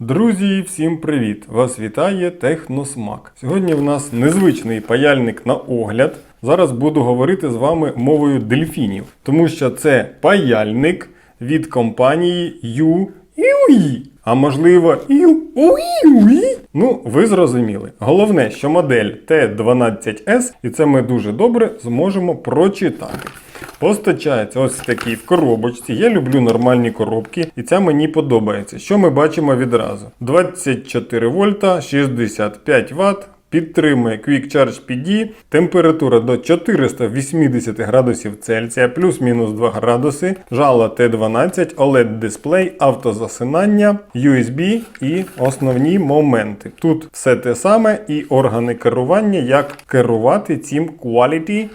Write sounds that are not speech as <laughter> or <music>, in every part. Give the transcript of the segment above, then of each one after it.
Друзі, всім привіт! Вас вітає Техносмак. Сьогодні в нас незвичний паяльник на огляд. Зараз буду говорити з вами мовою дельфінів, тому що це паяльник від компанії Юї. А можливо, Юї. Ну, ви зрозуміли. Головне, що модель T12S, і це ми дуже добре зможемо прочитати. Постачається ось такий в коробочці. Я люблю нормальні коробки, і ця мені подобається. Що ми бачимо відразу? 24 вольта, 65 Вт. Підтримує Quick Charge PD, температура до 480 градусів Цельсія, плюс-мінус 2 градуси, жало T12, OLED дисплей, автозасинання, USB і основні моменти. Тут все те саме і органи керування, як керувати цим Quality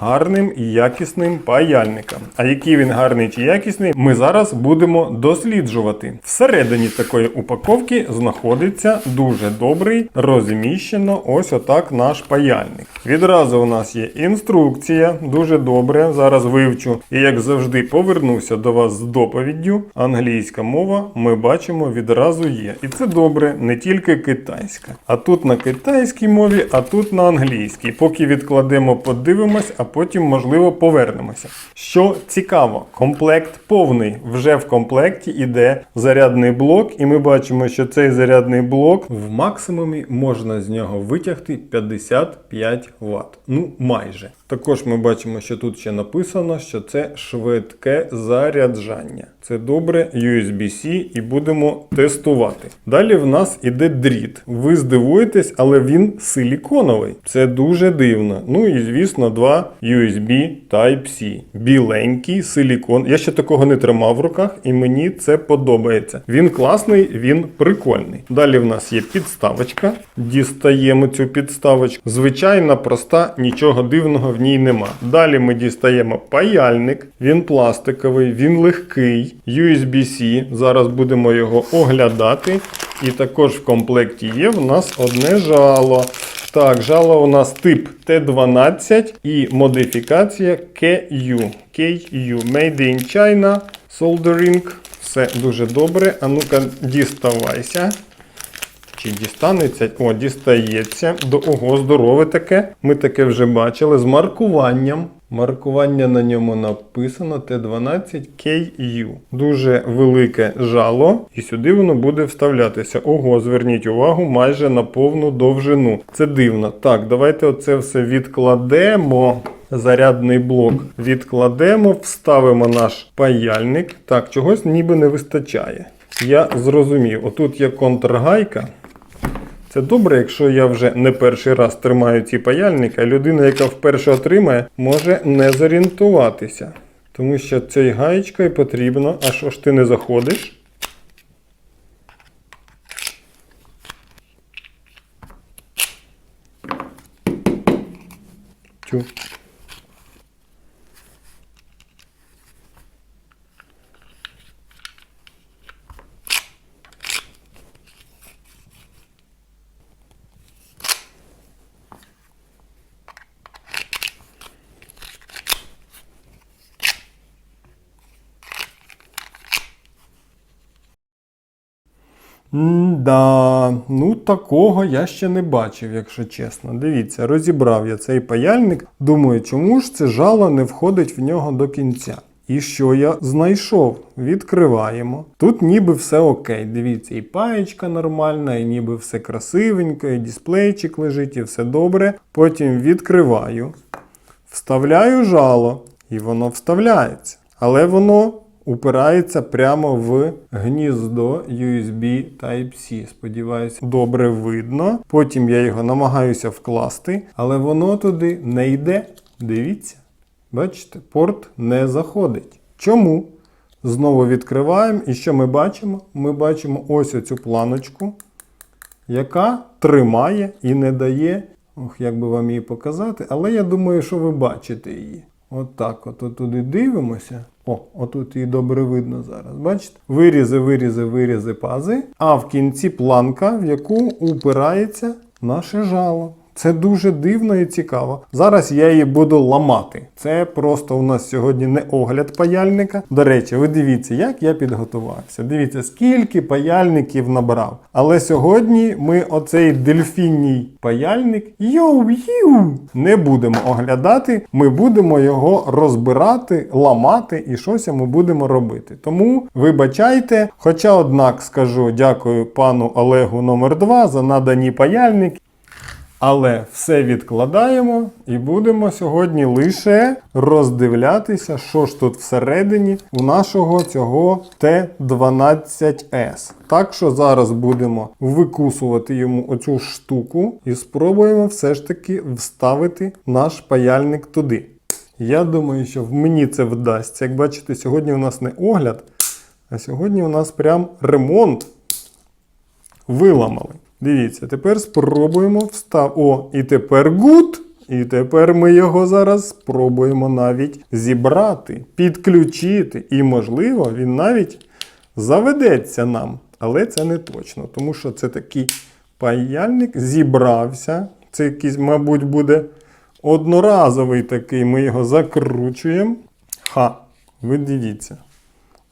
гарним і якісним паяльником. А який він гарний чи якісний, ми зараз будемо досліджувати. Всередині такої упаковки знаходиться дуже добрий розміщено ось отак наш паяльник. Відразу у нас є інструкція, дуже добре. Зараз вивчу і як завжди повернуся до вас з доповіддю. Англійська мова ми бачимо відразу є. І це добре, не тільки китайська. А тут на китайській мові, а тут на англійській. Поки відкладемо, подивимось, а потім, можливо, повернемося. Що цікаво, комплект повний. Вже в комплекті іде зарядний блок, і ми бачимо, що цей зарядний блок в максимумі можна з нього витягти 55 Вт. Ну, майже. Також ми бачимо, що тут ще написано, що це швидке заряджання. Це добре, USB-C і будемо тестувати. Далі в нас іде дріт. Ви здивуєтесь, але він силіконовий. Це дуже дивно. Ну і звісно, два USB Type-C. Біленький силікон. Я ще такого не тримав в руках, і мені це подобається. Він класний, він прикольний. Далі в нас є підставочка. Дістаємо цю підставочку. Звичайна, проста, нічого дивного в ній нема. Далі ми дістаємо паяльник. Він пластиковий, він легкий. USB-C. Зараз будемо його оглядати. І також в комплекті є в нас одне жало. Так, жало у нас тип T12 і модифікація KU. KU. Made in China. Soldering. Все дуже добре. А ну-ка, діставайся. Чи дістанеться? О, дістається. До ого, здорове таке. Ми таке вже бачили з маркуванням. Маркування на ньому написано T12KU. Дуже велике жало, і сюди воно буде вставлятися. Ого, зверніть увагу, майже на повну довжину. Це дивно. Так, давайте оце все відкладемо. Зарядний блок відкладемо, вставимо наш паяльник. Так, чогось ніби не вистачає. Я зрозумів, отут є контргайка. Це добре, якщо я вже не перший раз тримаю ці паяльники, а людина, яка вперше отримає, може не зорієнтуватися. Тому що цією гаєчкою потрібно, а що ж ти не заходиш? Тю. Да, ну такого я ще не бачив, якщо чесно. Дивіться, розібрав я цей паяльник. Думаю, чому ж це жало не входить в нього до кінця. І що я знайшов? Відкриваємо. Тут ніби все окей. Дивіться, і паєчка нормальна, і ніби все красивенько, і дисплейчик лежить, і все добре. Потім відкриваю, вставляю жало, і воно вставляється. Але воно упирається прямо в гніздо USB Type-C. Сподіваюся, добре видно. Потім я його намагаюся вкласти, але воно туди не йде. Дивіться. Бачите, порт не заходить. Чому? Знову відкриваємо. І що ми бачимо? Ми бачимо ось оцю планочку, яка тримає і не дає. Ох, як би вам її показати, але я думаю, що ви бачите її. От так, от, от туди дивимося. О, отут її добре видно зараз. Бачите? Вирізи, вирізи, вирізи пази. А в кінці планка, в яку упирається наше жало. Це дуже дивно і цікаво. Зараз я її буду ламати. Це просто у нас сьогодні не огляд паяльника. До речі, ви дивіться, як я підготувався. Дивіться, скільки паяльників набрав. Але сьогодні ми оцей дельфінній паяльник йоу-ю не будемо оглядати. Ми будемо його розбирати, ламати і щось ми будемо робити. Тому вибачайте. Хоча, однак, скажу дякую пану Олегу номер 2 за надані паяльники. Але все відкладаємо і будемо сьогодні лише роздивлятися, що ж тут всередині у нашого цього Т12С. Так що зараз будемо викусувати йому оцю штуку і спробуємо все ж таки вставити наш паяльник туди. Я думаю, що мені це вдасться. Як бачите, сьогодні у нас не огляд, а сьогодні у нас прям ремонт виламали. Дивіться, тепер спробуємо встав. О, і тепер гуд. І тепер ми його зараз спробуємо навіть зібрати, підключити. І, можливо, він навіть заведеться нам. Але це не точно, тому що це такий паяльник зібрався. Це якийсь, мабуть, буде одноразовий такий. Ми його закручуємо. Ха, ви дивіться.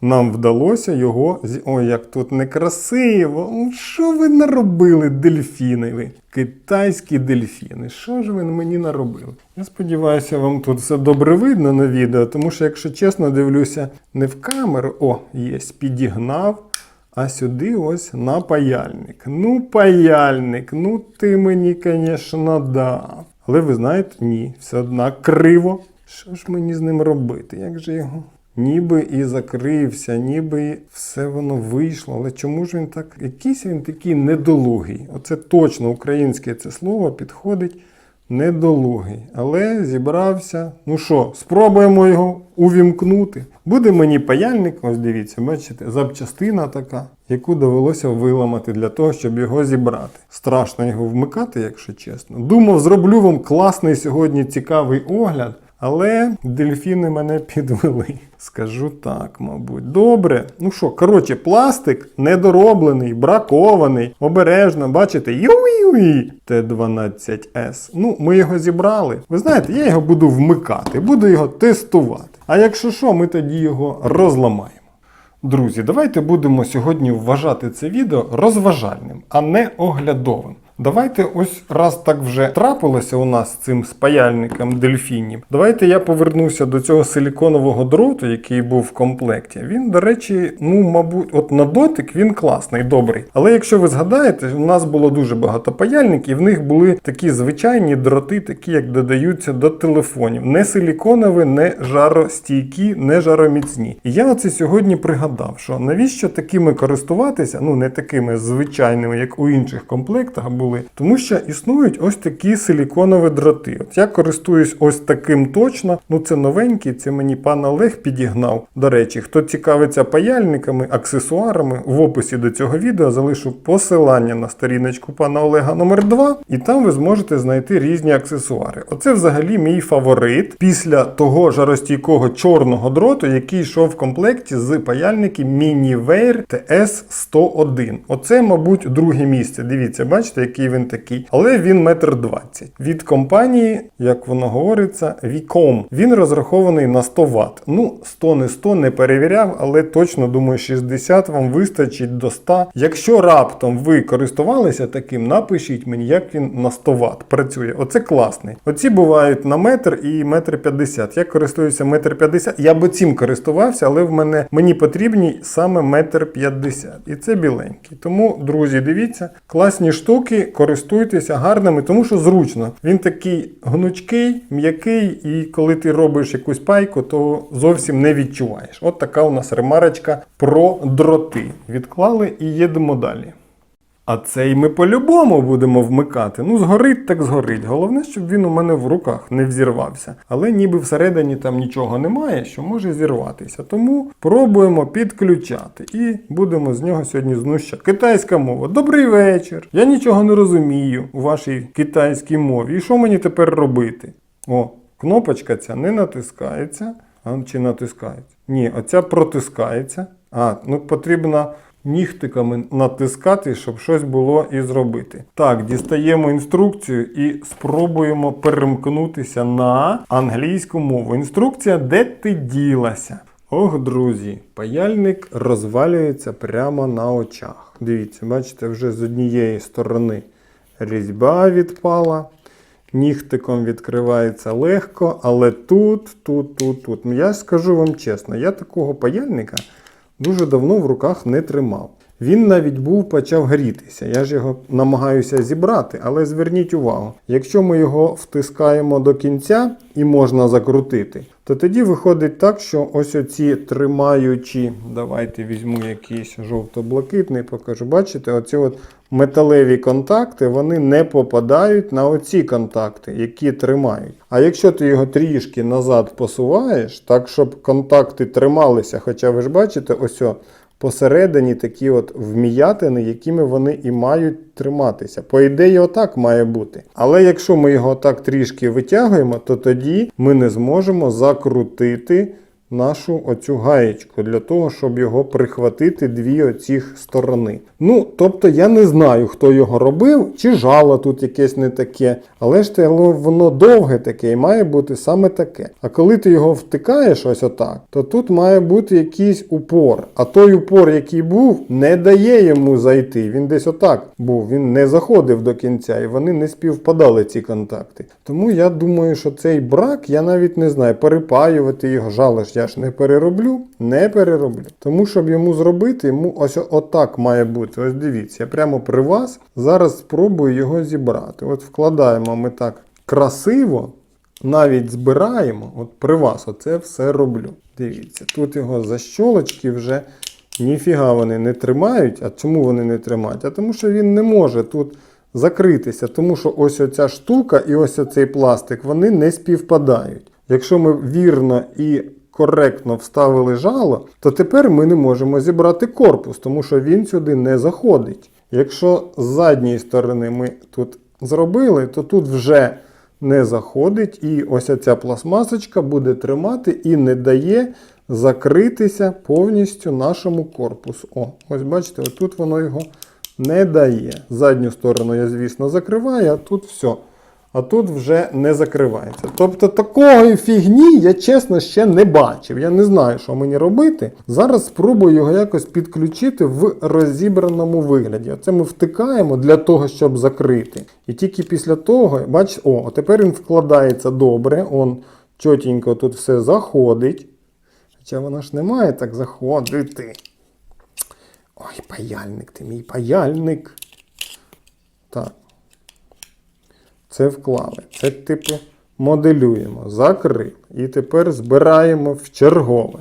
Нам вдалося його. Ой, як тут некрасиво. Що ви наробили, дельфіни? Ви? Китайські дельфіни. Що ж ви мені наробили? Я сподіваюся, вам тут все добре видно на відео, тому що, якщо чесно, дивлюся не в камеру. О, є, підігнав. А сюди ось на паяльник. Ну, паяльник, ну ти мені, звісно, дав. Але ви знаєте, ні, все одно криво. Що ж мені з ним робити? Як же його? Ніби і закрився, ніби все воно вийшло. Але чому ж він так? Якийсь він такий недолугий. Оце точно українське це слово підходить недолугий. Але зібрався. Ну що, спробуємо його увімкнути. Буде мені паяльник, ось дивіться, бачите, запчастина така, яку довелося виламати для того, щоб його зібрати. Страшно його вмикати, якщо чесно. Думав, зроблю вам класний сьогодні цікавий огляд. Але дельфіни мене підвели. Скажу так, мабуть. Добре. Ну що, коротше, пластик недороблений, бракований, обережно, бачите, юй Т12С. Ну, ми його зібрали. Ви знаєте, я його буду вмикати, буду його тестувати. А якщо що, ми тоді його розламаємо. Друзі, давайте будемо сьогодні вважати це відео розважальним, а не оглядовим. Давайте ось раз так вже трапилося у нас з цим спаяльником дельфінів. Давайте я повернуся до цього силіконового дроту, який був в комплекті. Він, до речі, ну, мабуть, от на дотик він класний, добрий. Але якщо ви згадаєте, у нас було дуже багато паяльників, і в них були такі звичайні дроти, такі як додаються до телефонів. Не силіконові, не жаростійкі, не жароміцні. І я оце сьогодні пригадав, що навіщо такими користуватися, ну не такими звичайними, як у інших комплектах були, тому що існують ось такі силіконові дроти. От я користуюсь ось таким точно. Ну це новенький, це мені пан Олег підігнав. До речі, хто цікавиться паяльниками, аксесуарами, в описі до цього відео залишу посилання на сторіночку пана Олега номер 2 і там ви зможете знайти різні аксесуари. Оце взагалі мій фаворит після того жаростійкого чорного дроту, який йшов в комплекті з паяльників Miniware TS101. Оце, мабуть, друге місце. Дивіться, бачите, який він такий. Але він метр двадцять. Від компанії, як воно говориться, Vicom. Він розрахований на 100 Вт. Ну, 100 не 100 не перевіряв, але точно думаю, 60 вам вистачить до 100. Якщо раптом ви користувалися таким, напишіть мені, як він на 100 Вт працює. Оце класний. Оці бувають на метр і метр 50. Я користуюся метр 50. Я б цим користувався, але в мене мені потрібні саме метр 50. І це біленький. Тому, друзі, дивіться, класні штуки, користуйтеся гарними, тому що зручно. Він такий гнучкий, м'який, і коли ти робиш якусь пайку, то зовсім не відчуваєш. От така у нас ремарочка про дроти. Відклали і їдемо далі. А цей ми по-любому будемо вмикати. Ну, згорить так згорить. Головне, щоб він у мене в руках не взірвався. Але ніби всередині там нічого немає, що може зірватися. Тому пробуємо підключати і будемо з нього сьогодні знущати. Китайська мова. Добрий вечір. Я нічого не розумію у вашій китайській мові. І що мені тепер робити? О, кнопочка ця не натискається. А чи натискається? Ні, оця протискається. А, ну потрібно нігтиками натискати, щоб щось було і зробити. Так, дістаємо інструкцію і спробуємо перемкнутися на англійську мову. Інструкція, де ти ділася? Ох, друзі, паяльник розвалюється прямо на очах. Дивіться, бачите, вже з однієї сторони різьба відпала. Нігтиком відкривається легко, але тут, тут, тут, тут. Ну, Я скажу вам чесно, я такого паяльника дуже давно в руках не тримав. Він навіть був почав грітися. Я ж його намагаюся зібрати, але зверніть увагу, якщо ми його втискаємо до кінця і можна закрутити, то тоді виходить так, що ось оці тримаючі, давайте візьму якийсь жовто-блакитний, покажу. Бачите, оці от металеві контакти вони не попадають на оці контакти, які тримають. А якщо ти його трішки назад посуваєш, так щоб контакти трималися, хоча ви ж бачите, ось о, посередині такі от вміятини, якими вони і мають триматися. По ідеї, отак має бути. Але якщо ми його так трішки витягуємо, то тоді ми не зможемо закрутити нашу оцю гаєчку для того, щоб його прихватити дві оцих сторони. Ну, тобто я не знаю, хто його робив, чи жало тут якесь не таке, але ж воно довге таке і має бути саме таке. А коли ти його втикаєш ось отак, то тут має бути якийсь упор. А той упор, який був, не дає йому зайти. Він десь отак був, він не заходив до кінця, і вони не співпадали ці контакти. Тому я думаю, що цей брак, я навіть не знаю, перепаювати його жало ж я ж не перероблю, не перероблю. Тому, щоб йому зробити, йому ось отак має бути. Ось дивіться, я прямо при вас зараз спробую його зібрати. От вкладаємо ми так красиво, навіть збираємо, от при вас оце все роблю. Дивіться, тут його защолочки вже ніфіга вони не тримають. А чому вони не тримають? А тому що він не може тут закритися, тому що ось оця штука і ось оцей пластик вони не співпадають. Якщо ми вірно і коректно вставили жало, то тепер ми не можемо зібрати корпус, тому що він сюди не заходить. Якщо з задньої сторони ми тут зробили, то тут вже не заходить, і ось ця пластмасочка буде тримати і не дає закритися повністю нашому корпусу. О, ось бачите, отут воно його не дає. Задню сторону я, звісно, закриваю, а тут все. А тут вже не закривається. Тобто такої фігні я чесно ще не бачив. Я не знаю, що мені робити. Зараз спробую його якось підключити в розібраному вигляді. Оце ми втикаємо для того, щоб закрити. І тільки після того, бачите, о, тепер він вкладається добре. Он чотенько тут все заходить. Хоча вона ж не має так заходити. Ой, паяльник, ти мій паяльник. Так. Це вклали. Це, типу, моделюємо, закрили. І тепер збираємо в чергове.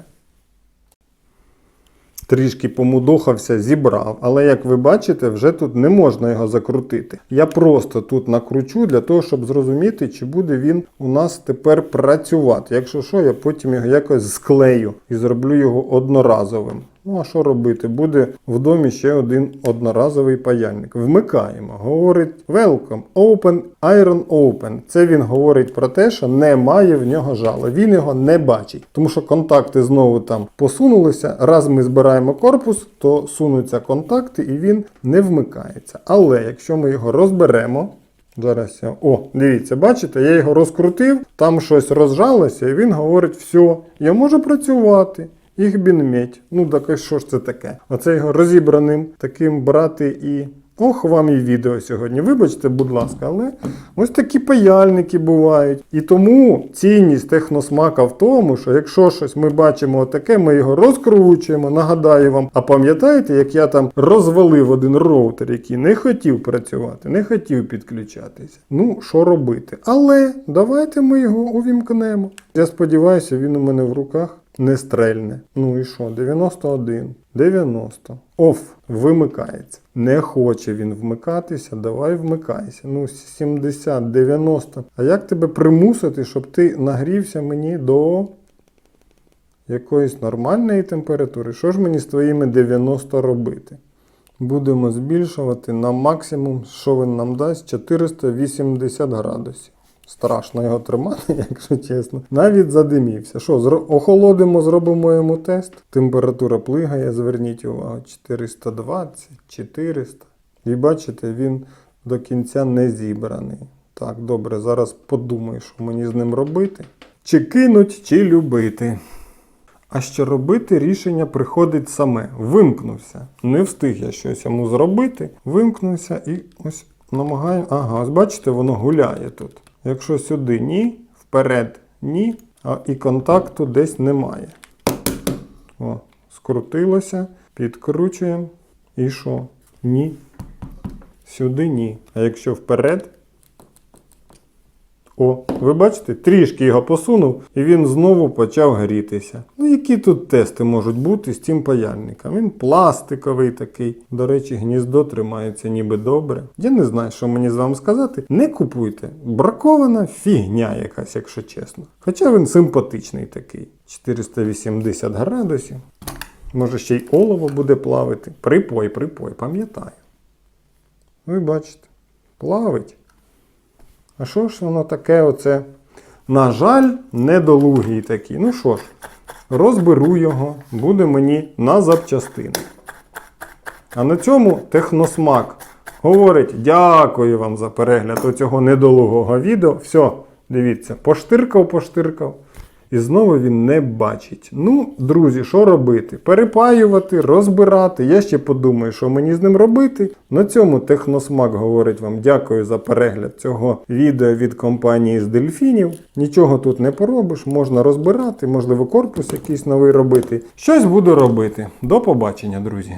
Трішки помудохався, зібрав, але як ви бачите, вже тут не можна його закрутити. Я просто тут накручу для того, щоб зрозуміти, чи буде він у нас тепер працювати. Якщо що, я потім його якось склею і зроблю його одноразовим. Ну, а що робити? Буде в домі ще один одноразовий паяльник. Вмикаємо. Говорить Welcome, Open, Iron Open. Це він говорить про те, що немає в нього жала. Він його не бачить. Тому що контакти знову там посунулися. Раз ми збираємо корпус, то сунуться контакти і він не вмикається. Але якщо ми його розберемо. Зараз я. О, дивіться, бачите, я його розкрутив, там щось розжалося, і він говорить, все, я можу працювати. Їх бінметь. Ну так і що ж це таке? Оце його розібраним таким брати і. Ох, вам і відео сьогодні. Вибачте, будь ласка, але ось такі паяльники бувають. І тому цінність техносмака в тому, що якщо щось ми бачимо таке, ми його розкручуємо. Нагадаю вам, а пам'ятаєте, як я там розвалив один роутер, який не хотів працювати, не хотів підключатися. Ну, що робити? Але давайте ми його увімкнемо. Я сподіваюся, він у мене в руках не стрельне. Ну і що? 91, 90. Оф, вимикається. Не хоче він вмикатися, давай вмикайся. Ну, 70, 90. А як тебе примусити, щоб ти нагрівся мені до якоїсь нормальної температури? Що ж мені з твоїми 90 робити? Будемо збільшувати на максимум, що він нам дасть, 480 градусів. Страшно його тримати, <laughs> якщо чесно. Навіть задимівся. Що, охолодимо, зробимо йому тест. Температура плигає, зверніть увагу, 420, 400. І бачите, він до кінця не зібраний. Так, добре, зараз подумаю, що мені з ним робити. Чи кинуть, чи любити. А що робити, рішення приходить саме. Вимкнувся. Не встиг я щось йому зробити. Вимкнувся і ось намагаю. Ага, ось бачите, воно гуляє тут. Якщо сюди ні, вперед ні, а і контакту десь немає. О, скрутилося, підкручуємо. І що? Ні. Сюди ні. А якщо вперед. О, ви бачите, трішки його посунув, і він знову почав грітися. Ну, які тут тести можуть бути з цим паяльником? Він пластиковий такий. До речі, гніздо тримається ніби добре. Я не знаю, що мені з вами сказати. Не купуйте. Бракована фігня якась, якщо чесно. Хоча він симпатичний такий. 480 градусів. Може ще й олово буде плавити. Припой, припой, пам'ятаю. Ви бачите, плавить. А що ж воно таке оце? На жаль, недолугий такий. Ну що ж, розберу його, буде мені на запчастини. А на цьому техносмак говорить: дякую вам за перегляд оцього недолугого відео. Все, дивіться, поштиркав, поштиркав. І знову він не бачить. Ну, друзі, що робити? Перепаювати, розбирати. Я ще подумаю, що мені з ним робити. На цьому Техносмак говорить вам дякую за перегляд цього відео від компанії з дельфінів. Нічого тут не поробиш, можна розбирати, можливо, корпус якийсь новий робити. Щось буду робити. До побачення, друзі.